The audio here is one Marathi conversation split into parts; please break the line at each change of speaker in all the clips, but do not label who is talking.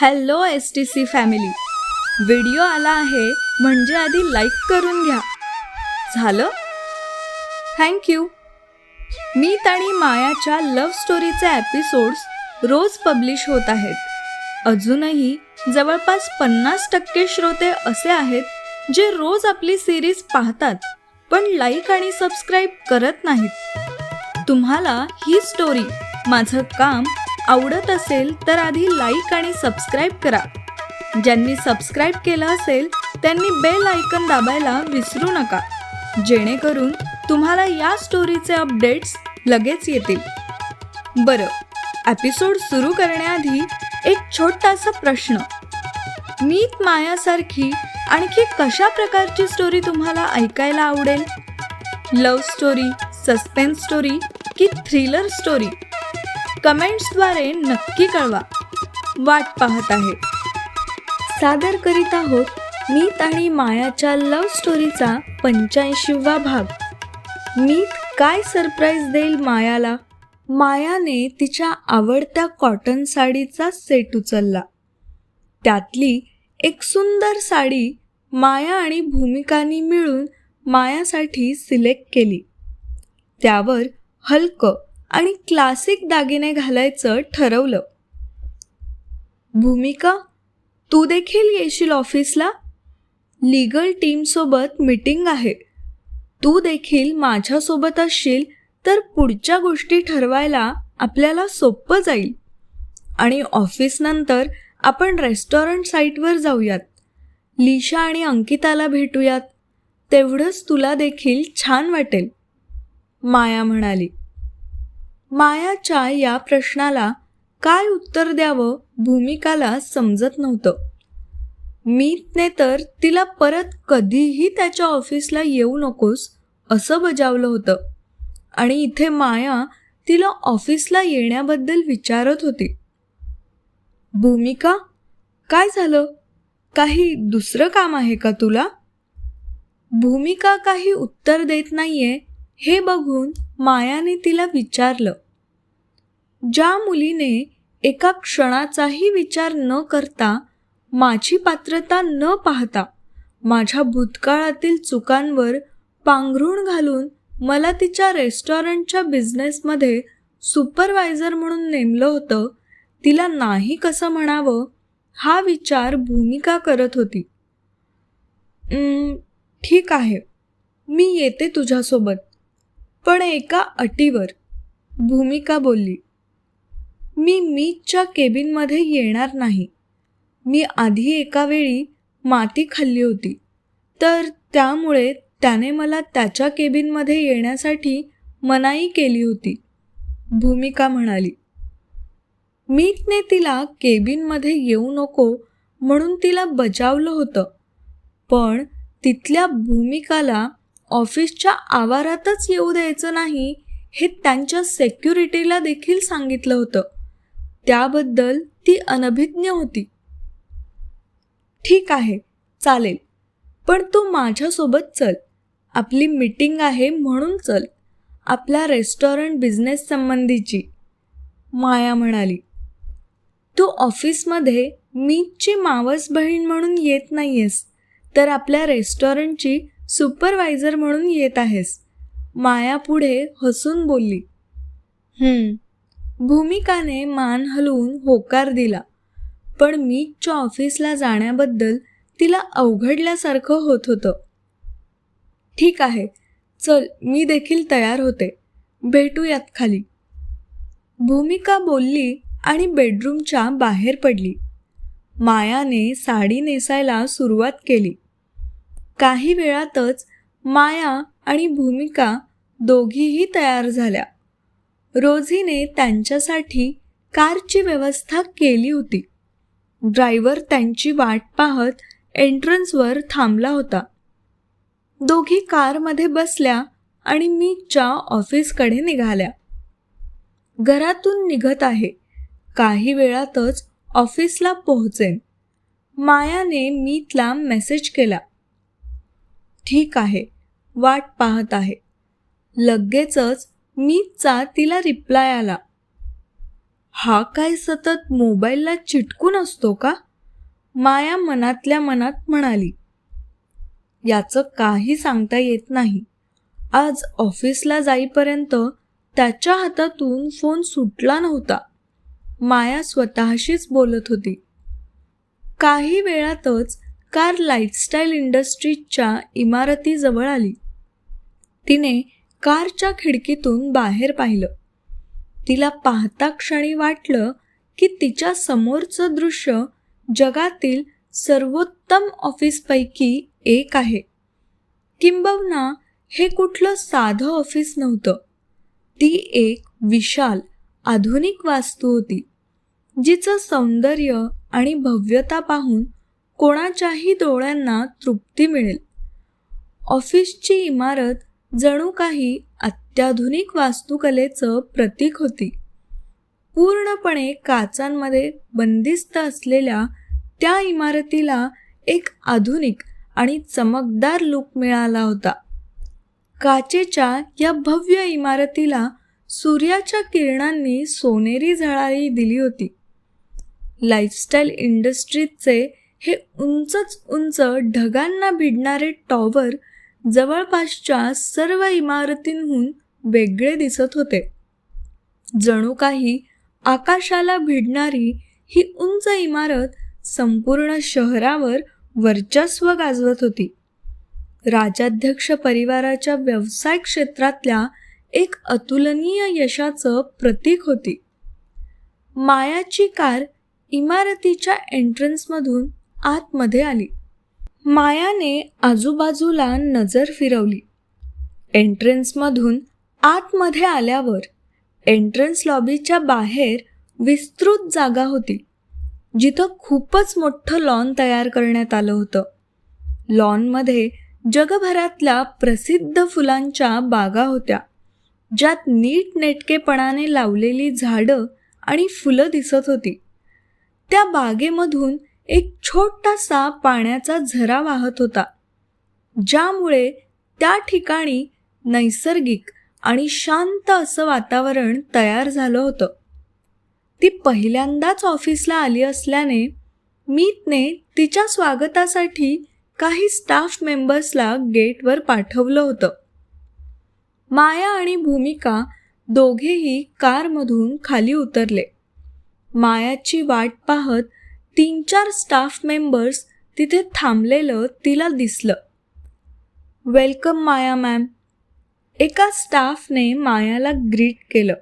Hello S T C family. Video आला आहे म्हणजे आधी लाईक करून घ्या. झालं? थँक्यू मी आणि मायाच्या लव्ह स्टोरीचे एपिसोड्स रोज पब्लिश होत आहेत. अजूनही जवळपास पन्नास टक्के श्रोते असे आहेत जे रोज आपली सिरीज पाहतात पण लाईक आणि सबस्क्राईब करत नाहीत. तुम्हाला ही स्टोरी माझं काम आवडत असेल तर आधी लाईक आणि सबस्क्राईब करा. ज्यांनी सबस्क्राईब केलं असेल त्यांनी बेल आयकन दाबायला विसरू नका. जेणेकरून तुम्हाला या स्टोरीचे अपडेट्स लगेच येतील. बरं एपिसोड सुरू करण्याआधी एक छोटासा प्रश्न. मीत मायासारखी आणखी कशा प्रकारची स्टोरी तुम्हाला ऐकायला आवडेल? लव्ह स्टोरी सस्पेन्स स्टोरी की थ्रिलर स्टोरी कमेंट्सद्वारे नक्की कळवा. वाट पाहत आहे. सादर करीत आहोत मीत आणि मायाच्या लव्ह स्टोरीचा पंच्याऐंशीवा भाग. मीत काय सरप्राईज देईल मायाला? मायाने तिच्या आवडत्या कॉटन साडीचा सेट उचलला. त्यातली एक सुंदर साडी माया आणि भूमिकांनी मिळून मायासाठी सिलेक्ट केली. त्यावर हलकं आणि क्लासिक दागिने घालायचं ठरवलं. भूमिका तू देखील येशील ऑफिसला? लीगल टीमसोबत मीटिंग आहे. तू देखील माझ्यासोबत असशील तर पुढच्या गोष्टी ठरवायला आपल्याला सोपं जाईल. आणि ऑफिसनंतर आपण रेस्टॉरंट साईटवर जाऊयात. लिशा आणि अंकिताला भेटूयात. तेवढंच तुला देखील छान वाटेल. माया म्हणाली. मायाच्या या प्रश्नाला काय उत्तर द्यावं भूमिकाला समजत नव्हतं. मीतने तर तिला परत कधीही त्याच्या ऑफिसला येऊ नकोस असं बजावलं होतं. आणि इथे माया तिला ऑफिसला येण्याबद्दल विचारत होती. भूमिका काय झालं? काही दुसरं काम आहे का तुला? भूमिका काही उत्तर देत नाहीये हे बघून मायाने तिला विचारलं. ज्या मुलीने एका क्षणाचाही विचार न करता माझी पात्रता न पाहता माझ्या भूतकाळातील चुकांवर पांघरूण घालून मला तिच्या रेस्टॉरंटच्या बिझनेसमध्ये सुपरवायझर म्हणून नेमलं होतं तिला नाही कसं म्हणावं हा विचार भूमिका करत होती. ठीक आहे मी येते तुझ्यासोबत. पण एका अटीवर भूमिका बोलली. मी मीच्या केबिनमध्ये येणार नाही. मी आधी एका वेळी माती खाल्ली होती. तर त्यामुळे त्याने मला त्याच्या केबिनमध्ये येण्यासाठी मनाई केली होती. भूमिका म्हणाली मीतने तिला केबिनमध्ये येऊ नको म्हणून तिला बजावलं होतं. पण तिथल्या भूमिकाला ऑफिसच्या आवारातच येऊ द्यायचं नाही हे त्यांच्या सेक्युरिटीला देखील सांगितलं होतं. त्याबद्दल ती अनभिज्ञ होती. ठीक आहे चालेल. पण तू माझ्यासोबत चल. आपली मीटिंग आहे म्हणून चल. आपला रेस्टॉरंट बिझनेस संबंधीची. माया म्हणाली. तू ऑफिसमध्ये मीची मावस बहीण म्हणून येत नाहीयेस तर आपल्या रेस्टॉरंटची सुपरवायझर म्हणून येत आहेस. माया पुढे हसून बोलली. भूमिकाने मान हलवून होकार दिला. पण मीच्या ऑफिसला जाण्याबद्दल तिला अवघडल्यासारखं होत होतं. ठीक आहे चल मी देखील तयार होते. भेटूयात खाली. भूमिका बोलली आणि बेडरूमच्या बाहेर पडली. मायाने साडी नेसायला सुरुवात केली. काही वेळातच माया आणि भूमिका दोघीही तयार झाल्या. रोझीने त्यांच्यासाठी कारची व्यवस्था केली होती. ड्रायव्हर त्यांची वाट पाहत एंट्रन्सवर थांबला होता. दोघी कारमध्ये बसल्या आणि मी च्या ऑफिसकडे निघाल्या. घरातून निघत आहे. काही वेळातच ऑफिसला पोहोचेन. मायाने मीतला मेसेज केला. ठीक आहे. वाट पाहत आहे. लगेचच मीचा तिला रिप्लाय आला. हा काय सतत मोबाईलला चिटकून असतो का? माया मनातल्या मनात म्हणाली. याचं काही सांगता येत नाही. आज ऑफिसला जाईपर्यंत त्याच्या हातातून फोन सुटला नव्हता. माया स्वतःशीच बोलत होती. काही वेळातच कार लाईफस्टाईल इंडस्ट्रीजच्या इमारतीजवळ आली. तिने कारच्या खिडकीतून बाहेर पाहिलं. तिला पाहता क्षणी वाटलं की तिच्या समोरचं दृश्य जगातील सर्वोत्तम ऑफिसपैकी एक आहे. किंबहुना हे कुठलं साधं ऑफिस नव्हतं. ती एक विशाल आधुनिक वास्तू होती जिचं सौंदर्य आणि भव्यता पाहून कोणाच्याही डोळ्यांना तृप्ती मिळेल. ऑफिसची इमारत जणू काही अत्याधुनिक वास्तुकलेचं प्रतीक होती. पूर्णपणे काचांमध्ये बंदिस्त असलेल्या त्या इमारतीला एक आधुनिक आणि चमकदार लूक मिळाला होता. काचेच्या या भव्य इमारतीला सूर्याच्या किरणांनी सोनेरी झळाळी दिली होती. लाईफस्टाईल इंडस्ट्रीजचे हे उंचच उंच ढगांना भिडणारे टॉवर जवळपासच्या सर्व इमारतींहून वेगळे दिसत होते. जणू काही आकाशाला भिडणारी ही उंच इमारत संपूर्ण शहरावर वर्चस्व गाजवत होती. राजाध्यक्ष परिवाराच्या व्यवसाय क्षेत्रातल्या एक अतुलनीय यशाचं प्रतीक होती. मायाची कार इमारतीच्या एंट्रन्समधून आतमध्ये आली. मायाने आजूबाजूला नजर फिरवली. एंट्रन्समधून आतमध्ये आल्यावर एंट्रन्स लॉबीच्या बाहेर विस्तृत जागा होती जिथं खूपच मोठं लॉन तयार करण्यात आलं होतं. लॉनमध्ये जगभरातल्या प्रसिद्ध फुलांच्या बागा होत्या ज्यात नीटनेटकेपणाने लावलेली झाडं आणि फुलं दिसत होती. त्या बागेमधून एक छोटासा पाण्याचा झरा वाहत होता ज्यामुळे त्या ठिकाणी नैसर्गिक आणि शांत असं वातावरण तयार झालं होतं. ती पहिल्यांदाच ऑफिसला आली असल्याने मीतने तिच्या स्वागतासाठी काही स्टाफ मेंबर्सला गेटवर पाठवलं होतं. माया आणि भूमिका दोघेही कारमधून खाली उतरले. मायाची वाट पाहत तीन चार स्टाफ मेंबर्स तिथे थांबलेलं तिला दिसलं. वेलकम माया मॅम एका स्टाफने मायाला ग्रीट केलं.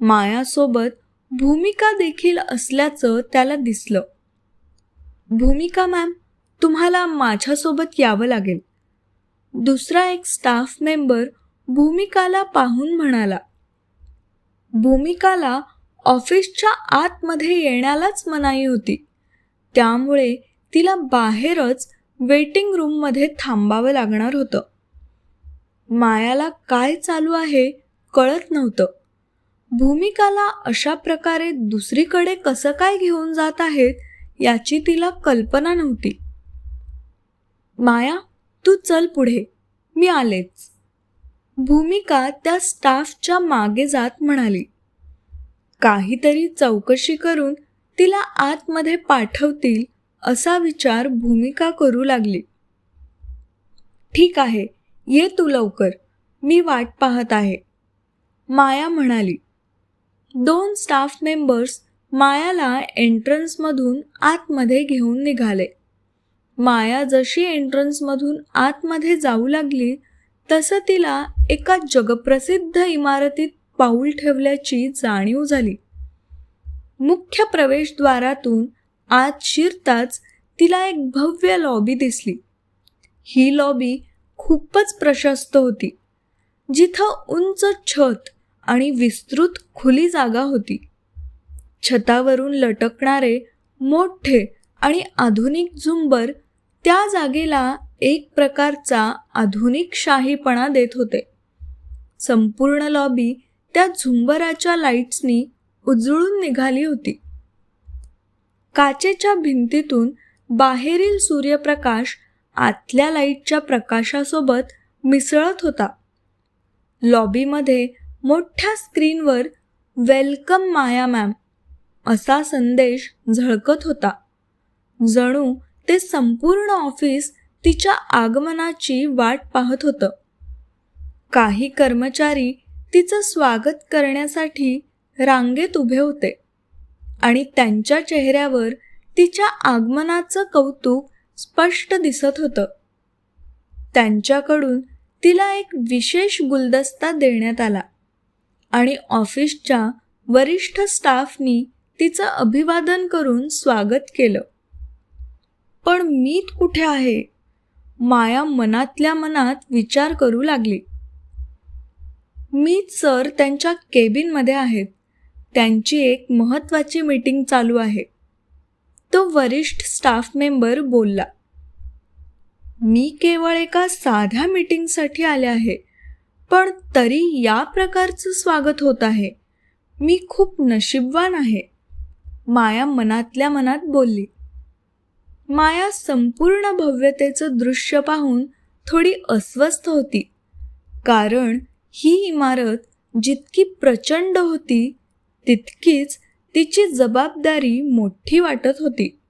मायासोबत भूमिका देखील असल्याचं त्याला दिसलं. भूमिका मॅम तुम्हाला माझ्यासोबत यावं लागेल. दुसरा एक स्टाफ मेंबर भूमिकाला पाहून म्हणाला. भूमिकाला ऑफिसच्या आतमध्ये येण्यालाच मनाई होती. त्यामुळे तिला बाहेरच वेटिंग रूममध्ये थांबावं लागणार होतं. मायाला काय चालू आहे कळत नव्हतं. भूमिकाला अशा प्रकारे दुसरीकडे कसं काय घेऊन जात आहेत याची तिला कल्पना नव्हती. माया तू चल पुढे. मी आलेच. भूमिका त्या स्टाफच्या मागे जात म्हणाली. काहीतरी चौकशी करून तिला आतमध्ये पाठवतील असा विचार भूमिका करू लागली. ठीक आहे ये तू लवकर मी वाट पाहत आहे. माया म्हणाली. दोन स्टाफ मेंबर्स मायाला एंट्रन्समधून आतमध्ये घेऊन निघाले. माया जशी एंट्रन्समधून आतमध्ये जाऊ लागली तसं तिला एका जगप्रसिद्ध इमारतीत पाऊल ठेवल्याची जाणीव झाली. मुख्य प्रवेशद्वारातून आत शिरताच तिला एक भव्य लॉबी दिसली. ही लॉबी खूपच प्रशस्त होती. जिथं उंच छत आणि विस्तृत खुली जागा होती. छतावरून लटकणारे मोठे आणि आधुनिक झुंबर त्या जागेला एक प्रकारचा आधुनिक शाहीपणा देत होते. संपूर्ण लॉबी त्या झुंबराच्या लाईट्सनी उजळून निघाली होती. काचेच्या भिंतीतून बाहेरील सूर्यप्रकाश आतल्या लाईटच्या प्रकाशासोबत मिसळत होता. लॉबीमध्ये मोठ्या स्क्रीनवर वेलकम माया मॅम असा संदेश झळकत होता. जणू ते संपूर्ण ऑफिस तिच्या आगमनाची वाट पाहत होतं. काही कर्मचारी तिचं स्वागत करण्यासाठी रांगेत उभे होते आणि त्यांच्या चेहऱ्यावर तिच्या आगमनाचं कौतुक स्पष्ट दिसत होतं. त्यांच्याकडून तिला एक विशेष गुलदस्ता देण्यात आला आणि ऑफिसच्या वरिष्ठ स्टाफनी तिचं अभिवादन करून स्वागत केलं. पण मीत कुठे आहे? माया मनातल्या मनात विचार करू लागली. मी सर त्यांच्या केबिनमध्ये आहेत. त्यांची एक महत्त्वाची मीटिंग चालू आहे. तो वरिष्ठ स्टाफ मेंबर बोलला मी केवळ एका साध्या मीटिंगसाठी आले आहे पण तरी या प्रकारचं स्वागत होत आहे. मी खूप नशीबवान आहे. माया मनातल्या मनात बोलली. माया संपूर्ण भव्यतेचं दृश्य पाहून थोडी अस्वस्थ होती कारण ही इमारत जितकी प्रचंड होती तितकीच तिची जबाबदारी मोठी वाटत होती.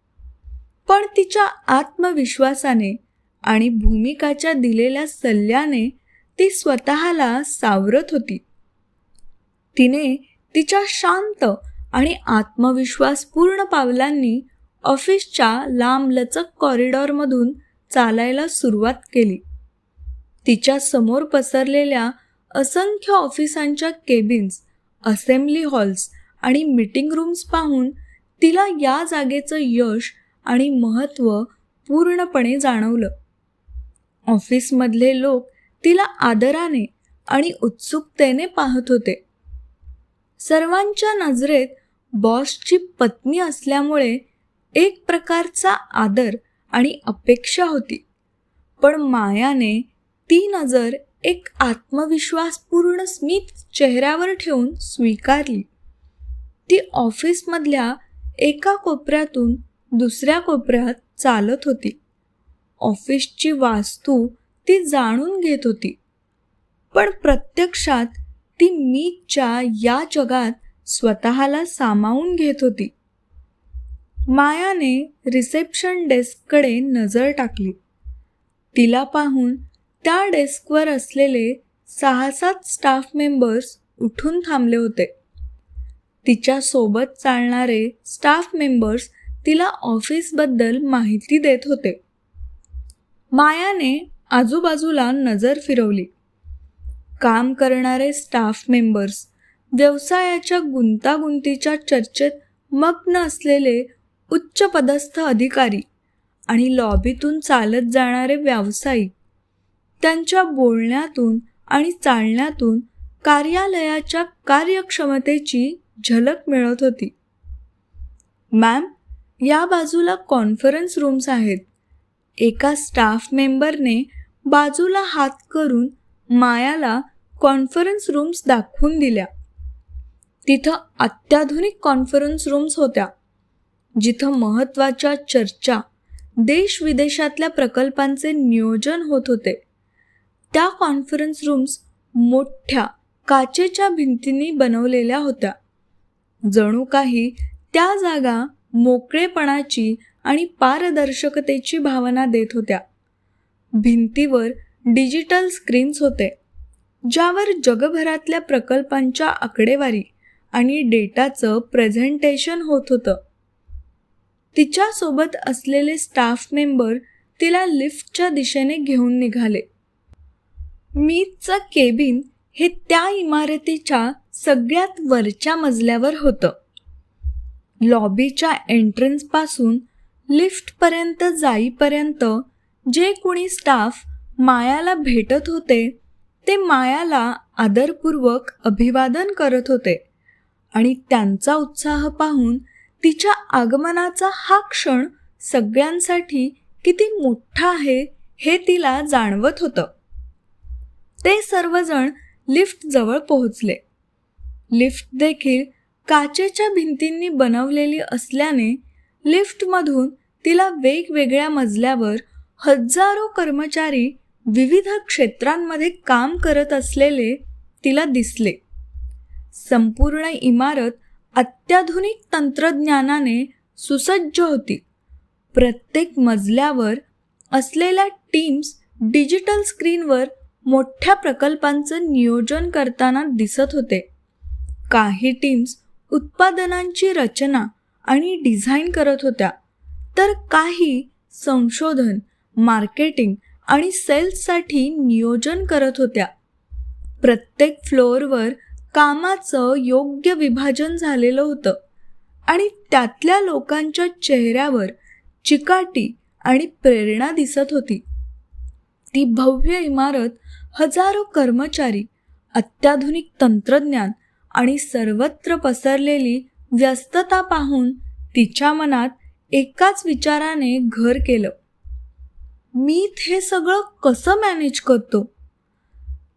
पण तिच्या आत्मविश्वासाने आणि भूमिकाच्या दिलेल्या सल्ल्याने ती स्वतःला सावरत होती. तिने तिच्या शांत आणि आत्मविश्वासपूर्ण पावलांनी ऑफिसच्या लांबलचक कॉरिडॉरमधून चालायला सुरुवात केली. तिच्या समोर पसरलेल्या असंख्य ऑफिसांच्या केबिन्स असेंब्ली हॉल्स आणि मीटिंग रूम्स पाहून तिला या जागेचं यश आणि महत्त्व पूर्णपणे जाणवलं. ऑफिसमधले लोक तिला आदराने आणि उत्सुकतेने पाहत होते. सर्वांच्या नजरेत बॉसची पत्नी असल्यामुळे एक प्रकारचा आदर आणि अपेक्षा होती. पण मायाने ती नजर एक आत्मविश्वासपूर्ण स्मित चेहऱ्यावर ठेवून स्वीकारली. ती ऑफिसमधल्या एका कोपऱ्यातून दुसऱ्या कोपऱ्यात चालत होती. ऑफिसची वास्तू ती जाणून घेत होती. पण प्रत्यक्षात ती मीच्या या जगात स्वतःला सामावून घेत होती. मायाने रिसेप्शन डेस्ककडे नजर टाकली. तिला पाहून त्या डेस्कवर असलेले सहा सात स्टाफ मेंबर्स उठून थांबले होते. तिच्या सोबत चालणारे स्टाफ मेंबर्स तिला ऑफिसबद्दल माहिती देत होते. मायाने आजूबाजूला नजर फिरवली. काम करणारे स्टाफ मेंबर्स व्यवसायाच्या गुंतागुंतीच्या चर्चेत मग्न असलेले उच्चपदस्थ अधिकारी आणि लॉबीतून चालत जाणारे व्यावसायिक त्यांच्या बोलण्यातून आणि चालण्यातून कार्यालयाच्या कार्यक्षमतेची झलक मिळत होती. मॅम या बाजूला कॉन्फरन्स रूम्स आहेत. एका स्टाफ मेंबरने बाजूला हात करून मायाला कॉन्फरन्स रूम्स दाखवून दिल्या. तिथं अत्याधुनिक कॉन्फरन्स रूम्स होत्या जिथं महत्त्वाच्या चर्चा देश विदेशातल्या प्रकल्पांचे नियोजन होत होते. त्या कॉन्फरन्स रूम्स मोठ्या काचेच्या भिंतींनी बनवलेल्या होत्या. जणू काही त्या जागा मोकळेपणाची आणि पारदर्शकतेची भावना देत होत्या. भिंतीवर डिजिटल स्क्रीन्स होते ज्यावर जगभरातल्या प्रकल्पांच्या आकडेवारी आणि डेटाचं प्रेझेंटेशन होत होतं. तिच्यासोबत असलेले स्टाफ मेंबर तिला लिफ्टच्या दिशेने घेऊन निघाले. मीतचं केबिन हे त्या इमारतीच्या सगळ्यात वरच्या मजल्यावर होतं. लॉबीच्या एंट्रन्सपासून लिफ्टपर्यंत जाईपर्यंत जे कोणी स्टाफ मायाला भेटत होते ते मायाला आदरपूर्वक अभिवादन करत होते आणि त्यांचा उत्साह पाहून तिच्या आगमनाचा हा क्षण सगळ्यांसाठी किती मोठा आहे हे तिला जाणवत होतं. ते सर्वजण लिफ्ट जवळ पोहोचले. लिफ्ट देखील काचेच्या भिंतींनी बनवलेली असल्याने लिफ्टमधून तिला वेगवेगळ्या मजल्यावर हजारो कर्मचारी विविध क्षेत्रांमध्ये काम करत असलेले तिला दिसले. संपूर्ण इमारत अत्याधुनिक तंत्रज्ञानाने सुसज्ज होती. प्रत्येक मजल्यावर असलेल्या टीम्स डिजिटल स्क्रीनवर मोठ्या प्रकल्पांचं नियोजन करताना दिसत होते. काही टीम्स उत्पादनांची रचना आणि डिझाईन करत होत्या. तर काही संशोधन मार्केटिंग आणि सेल्ससाठी नियोजन करत होत्या. प्रत्येक फ्लोअरवर कामाचं योग्य विभाजन झालेलं होतं आणि त्यातल्या लोकांच्या चेहऱ्यावर चिकाटी आणि प्रेरणा दिसत होती. ती भव्य इमारत हजारो कर्मचारी अत्याधुनिक तंत्रज्ञान आणि सर्वत्र पसरलेली व्यस्तता पाहून तिच्या मनात एकाच विचाराने घर केलं. मी हे सगळं कसं मॅनेज करतो?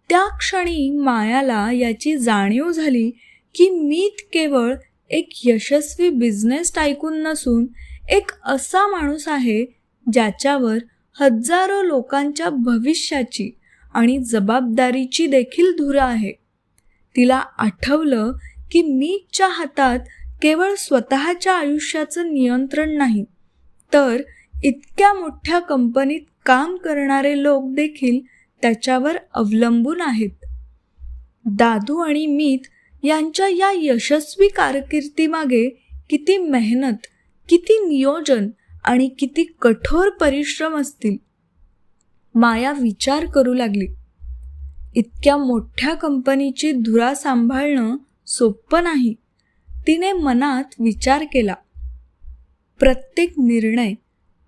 त्या क्षणी मायाला याची जाणीव झाली की मीत केवळ एक यशस्वी बिझनेस टायकून नसून एक असा माणूस आहे ज्याच्यावर हजारो लोकांच्या भविष्याची आणि जबाबदारीची देखील धुरा आहे. तिला आठवलं की मीच्या हातात केवळ स्वतःच्या आयुष्याचं नियंत्रण नाही तर इतक्या मोठ्या कंपनीत काम करणारे लोक देखील त्याच्यावर अवलंबून आहेत. दादू आणि मीत यांच्या या यशस्वी कारकिर्दीमागे किती मेहनत किती नियोजन आणि किती कठोर परिश्रम असतील. माया विचार करू लागली. इतक्या मोठ्या कंपनीची धुरा सांभाळणं सोपं नाही. तिने मनात विचार केला. प्रत्येक निर्णय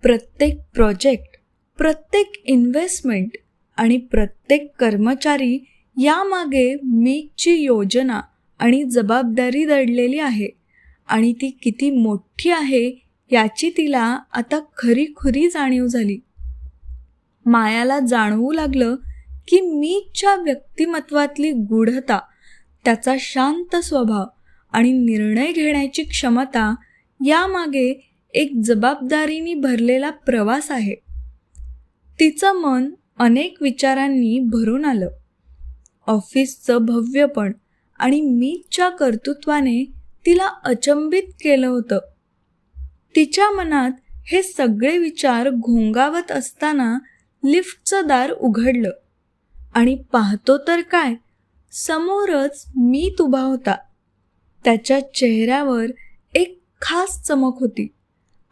प्रत्येक प्रोजेक्ट प्रत्येक इन्व्हेस्टमेंट आणि प्रत्येक कर्मचारी यामागे मीची योजना आणि जबाबदारी दडलेली आहे आणि ती किती मोठी आहे याची तिला आता खरीखुरी जाणीव झाली. मायाला जाणवू लागलं की मीच्या व्यक्तिमत्वातली गूढता त्याचा शांत स्वभाव आणि निर्णय घेण्याची क्षमता यामागे एक जबाबदारीने भरलेला प्रवास आहे. तिचं मन अनेक विचारांनी भरून आलं. ऑफिसचं भव्यपण आणि मीच्या कर्तृत्वाने तिला अचंबित केलं होतं. तिच्या मनात हे सगळे विचार घोंगावत असताना लिफ्टचं दार उघडलं. आणि पाहतो तर काय समोरच मीत उभा होता. त्याच्या चेहऱ्यावर एक खास चमक होती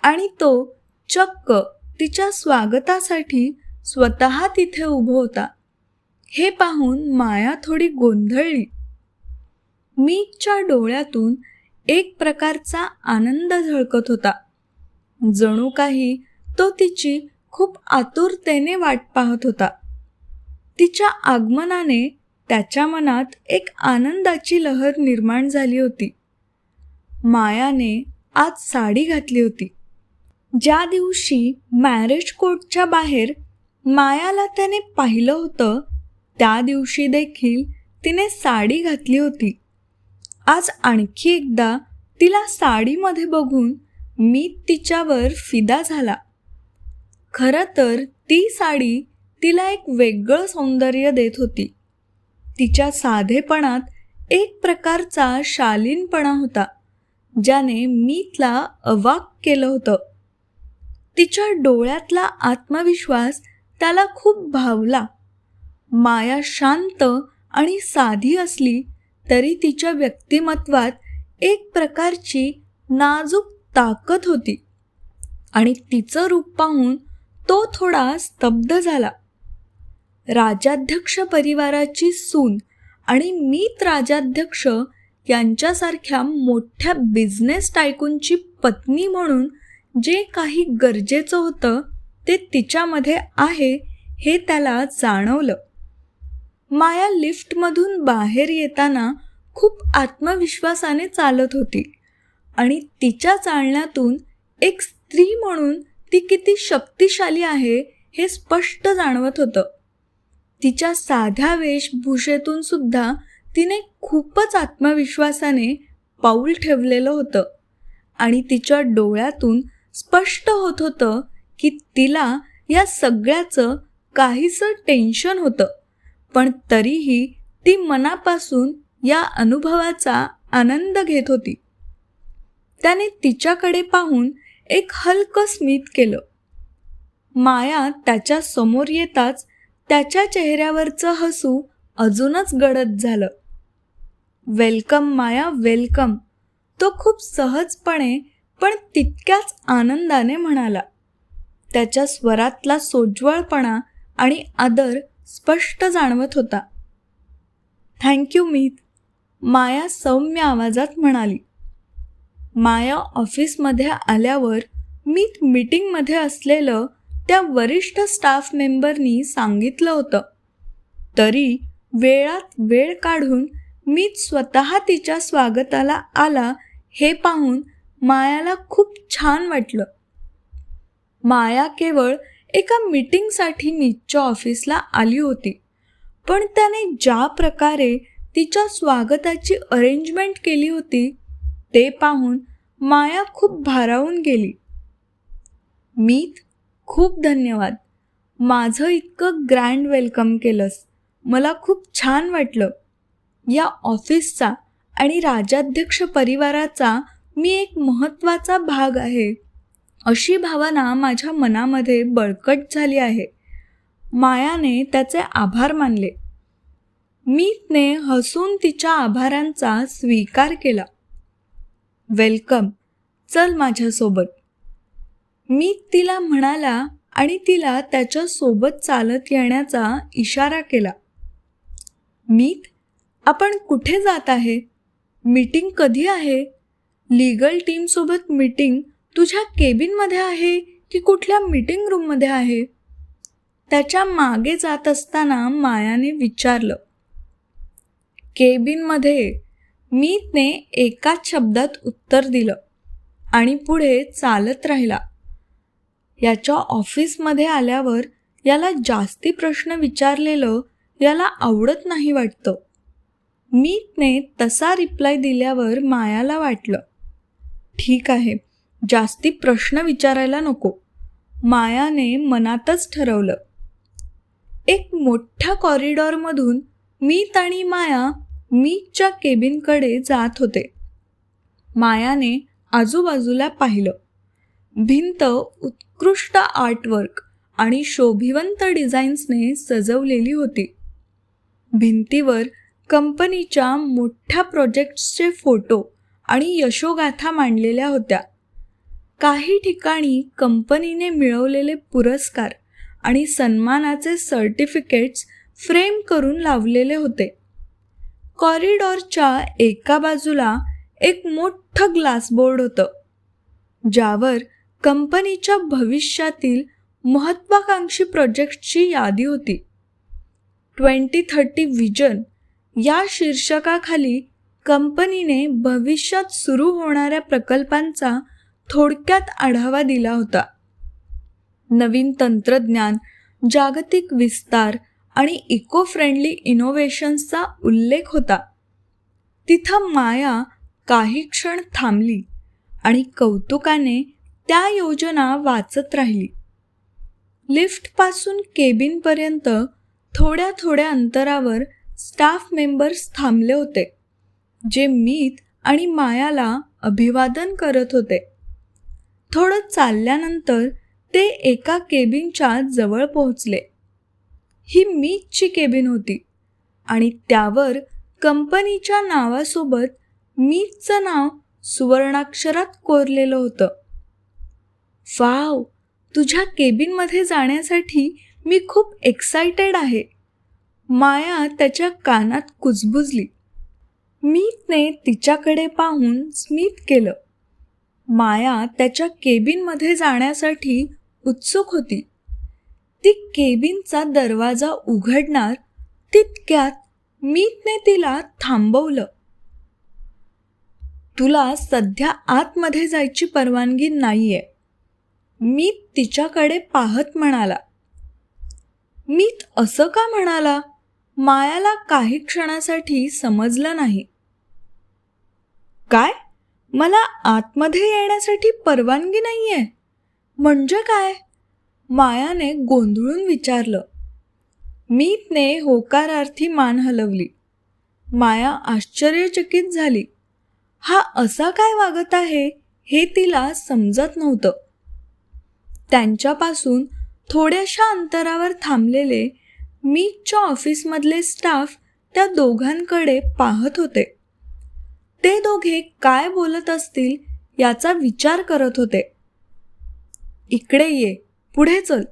आणि तो चक्क तिच्या स्वागतासाठी स्वतः तिथे उभं होता. हे पाहून माया थोडी गोंधळली. मीच्या डोळ्यातून एक प्रकारचा आनंद झळकत होता. जणू काही तो तिची खूप आतुरतेने वाट पाहत होता. तिच्या आगमनाने त्याच्या मनात एक आनंदाची लहर निर्माण झाली होती. मायाने आज साडी घातली होती. ज्या दिवशी मॅरेज कोर्टच्या बाहेर मायाला त्याने पाहिलं होतं त्या दिवशी देखील तिने साडी घातली होती. आज आणखी एकदा तिला साडीमध्ये बघून मी तिच्यावर फिदा झाला. खरं तर ती साडी तिला एक वेगळं सौंदर्य देत होती. तिच्या साधेपणात एक प्रकारचा शालीनपणा होता ज्याने मीतला अवाक केलं होतं. तिच्या डोळ्यातला आत्मविश्वास त्याला खूप भावला. माया शांत आणि साधी असली तरी तिच्या व्यक्तिमत्वात एक प्रकारची नाजूक ताकद होती आणि तिचं रूप पाहून तो थोडा स्तब्ध झाला. राजाध्यक्ष परिवाराची सून आणि मीत राजाध्यक्ष यांच्यासारख्या मोठ्या बिझनेस टायकूनची पत्नी म्हणून जे काही गरजेचं होतं ते तिच्यामध्ये आहे हे त्याला जाणवलं. माया लिफ्टमधून बाहेर येताना खूप आत्मविश्वासाने चालत होती आणि तिच्या चालण्यातून एक स्त्री म्हणून ती किती शक्तिशाली आहे हे स्पष्ट जाणवत होतं. तिच्या साध्या वेशभूषेतून सुद्धा तिने खूपच आत्मविश्वासाने पाऊल ठेवलेलं होतं आणि तिच्या डोळ्यातून स्पष्ट होत होतं की तिला या सगळ्याचं काहीसं टेन्शन होतं पण तरीही ती मनापासून या अनुभवाचा आनंद घेत होती. त्याने तिच्याकडे पाहून एक हलकं स्मित केलं. माया त्याच्यासमोर येताच त्याच्या चेहऱ्यावरचं हसू अजूनच गडद झालं. Welcome Maya welcome. तो खूप सहजपणे पण तितक्याच आनंदाने म्हणाला. त्याच्या स्वरातला सोज्वळपणा आणि आदर स्पष्ट जाणवत होता. थँक्यू मीत. माया सौम्य आवाजात म्हणाली. माया ऑफिसमध्ये आल्यावर मी मीटिंगमध्ये असलेलं त्या वरिष्ठ स्टाफ मेंबरनी सांगितलं होतं. तरी वेळात वेळ काढून मीच स्वतः तिच्या स्वागताला आला हे पाहून मायाला खूप छान वाटलं. माया केवळ एका मीटिंगसाठी मीतच्या ऑफिसला आली होती पण त्याने ज्या प्रकारे तिच्या स्वागताची अरेंजमेंट केली होती ते पाहून माया खूप भारावून गेली. मीत खूप धन्यवाद. माझं इतकं ग्रँड वेलकम केलंस. मला खूप छान वाटलं. या ऑफिसचा आणि राजाध्यक्ष परिवाराचा मी एक महत्त्वाचा भाग आहे. अशी भावना माझ्या मनामध्ये बळकट झाली आहे. मायाने त्याचे आभार मानले. मीतने हसून तिच्या आभारांचा स्वीकार केला. वेलकम. चल माझ्यासोबत. मी तिला म्हणाला आणि तिला त्याच्यासोबत चालत येण्याचा इशारा केला. मीत आपण कुठे जात आहे? मीटिंग कधी आहे? लीगल टीमसोबत मीटिंग तुझ्या केबिनमध्ये आहे की कुठल्या मीटिंग रूममध्ये आहे? त्याच्यामागे जात असताना मायाने विचारलं. केबिनमध्ये. मीतने एकाच शब्दात उत्तर दिलं आणि पुढे चालत राहिला. याच्या ऑफिसमध्ये आल्यावर याला जास्ती प्रश्न विचारलेलं याला आवडत नाही वाटतं. मीतने तसा रिप्लाय दिल्यावर मायाला वाटलं ठीक आहे जास्ती प्रश्न विचारायला नको मायाने मनातच ठरवलं. एक मोठ्या कॉरिडॉरमधून मीत आणि माया मीच्या केबिनकडे जात होते. मायाने आजूबाजूला पाहिलं. भिंत उत्कृष्ट आर्टवर्क आणि शोभिवंत डिझाईन्सने सजवलेली होती. भिंतीवर कंपनीच्या मोठ्या प्रोजेक्ट्सचे फोटो आणि यशोगाथा मांडलेल्या होत्या. काही ठिकाणी कंपनीने मिळवलेले पुरस्कार आणि सन्मानाचे सर्टिफिकेट्स फ्रेम करून लावलेले होते. कॉरिडॉरच्या एका बाजूला एक मोठं ग्लासबोर्ड होतं ज्यावर कंपनीच्या भविष्यातील महत्त्वाकांक्षी प्रोजेक्टची यादी होती. ट्वेंटी थर्टी विजन या शीर्षकाखाली कंपनीने भविष्यात सुरू होणाऱ्या प्रकल्पांचा थोडक्यात आढावा दिला होता. नवीन तंत्रज्ञान जागतिक विस्तार आणि इको फ्रेंडली इनोव्हेशन्सचा उल्लेख होता. तिथं माया काही क्षण थांबली आणि कौतुकाने त्या योजना वाचत राहिली. लिफ्टपासून केबिनपर्यंत थोड्या थोड्या अंतरावर स्टाफ मेंबर्स थांबले होते जे मीत आणि मायाला अभिवादन करत होते. थोडं चालल्यानंतर ते एका केबिनच्या जवळ पोहोचले. ही मीचची केबिन होती. आणि त्यावर कंपनीच्या नावासोबत मीतचं नाव सुवर्णाक्षरात कोरलेलं होतं. वाव! तुझ्या केबिनमध्ये जाण्यासाठी मी खूप एक्सायटेड आहे. माया त्याच्या कानात कुजबुजली. मीतने तिच्याकडे पाहून स्मित केलं. माया त्याच्या केबिनमध्ये जाण्यासाठी उत्सुक होती. ती केबिनचा दरवाजा उघडणार तितक्यात मीतने तिला थांबवलं. तुला सध्या आतमध्ये जायची परवानगी नाहीये. मीत तिच्याकडे पाहत म्हणाला. मीत असं का म्हणाला? मायाला काही क्षणासाठी समजलं नाही. काय? मला आतमध्ये येण्यासाठी परवानगी नाहीये. म्हणजे काय? मायाने गोंधळून विचारलं. मीतने होकारार्थी मान हलवली. माया आश्चर्यचकित झाली. हा असा काय वागत आहे हे तिला समजत नव्हतं. त्यांच्यापासून थोड्याशा अंतरावर थांबलेले मीतच्या ऑफिसमधले स्टाफ त्या दोघांकडे पाहत होते. ते दोघे काय बोलत असतील याचा विचार करत होते. इकडे ये. पुढे चल.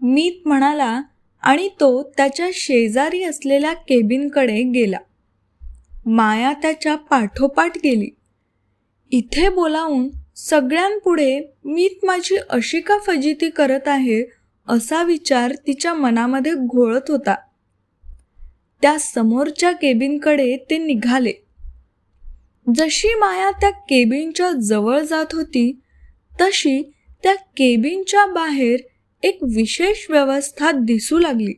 मीत म्हणाला आणि तो त्याच्या शेजारी असलेल्या केबिनकडे गेला. माया त्याच्या पाठोपाठ गेली. इथे बोलावून सगळ्यांपुढे मीत माझी अशी का फजिती करत आहे असा विचार तिच्या मनामध्ये घोळत होता. त्या समोरच्या केबिनकडे ते निघाले. जशी माया त्या केबिनच्या जवळ जात होती तशी त्या केबिनच्या बाहेर एक विशेष व्यवस्था दिसू लागली.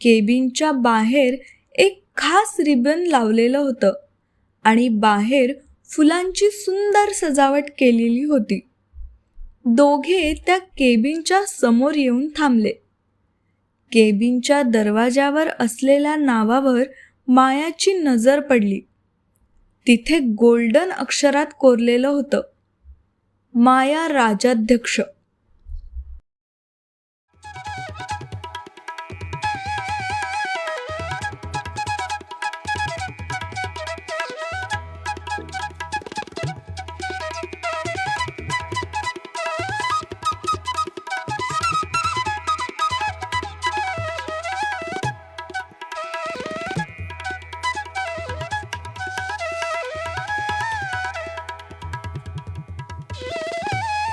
केबिनच्या बाहेर एक खास रिबन लावलेलं होतं आणि बाहेर फुलांची सुंदर सजावट केलेली होती. दोघे त्या केबिनच्या समोर येऊन थांबले. केबिनच्या दरवाजावर असलेल्या नावावर मायाची नजर पडली. तिथे गोल्डन अक्षरात कोरलेलं होतं. माया राजाध्यक्ष.